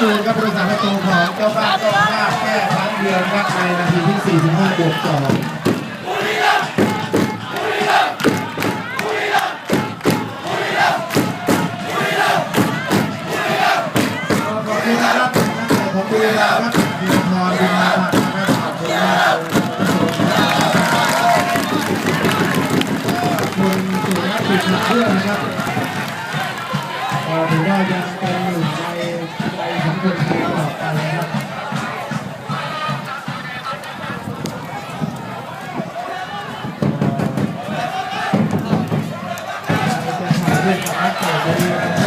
จูนครับบริษัทประตูของเจ้าบ้านต้องพลาแค่ครั้งเดียวนะครับในนาทีที่ 45บวก2ขอบคุณนะครับของบุรีรัมย์ครับธี จ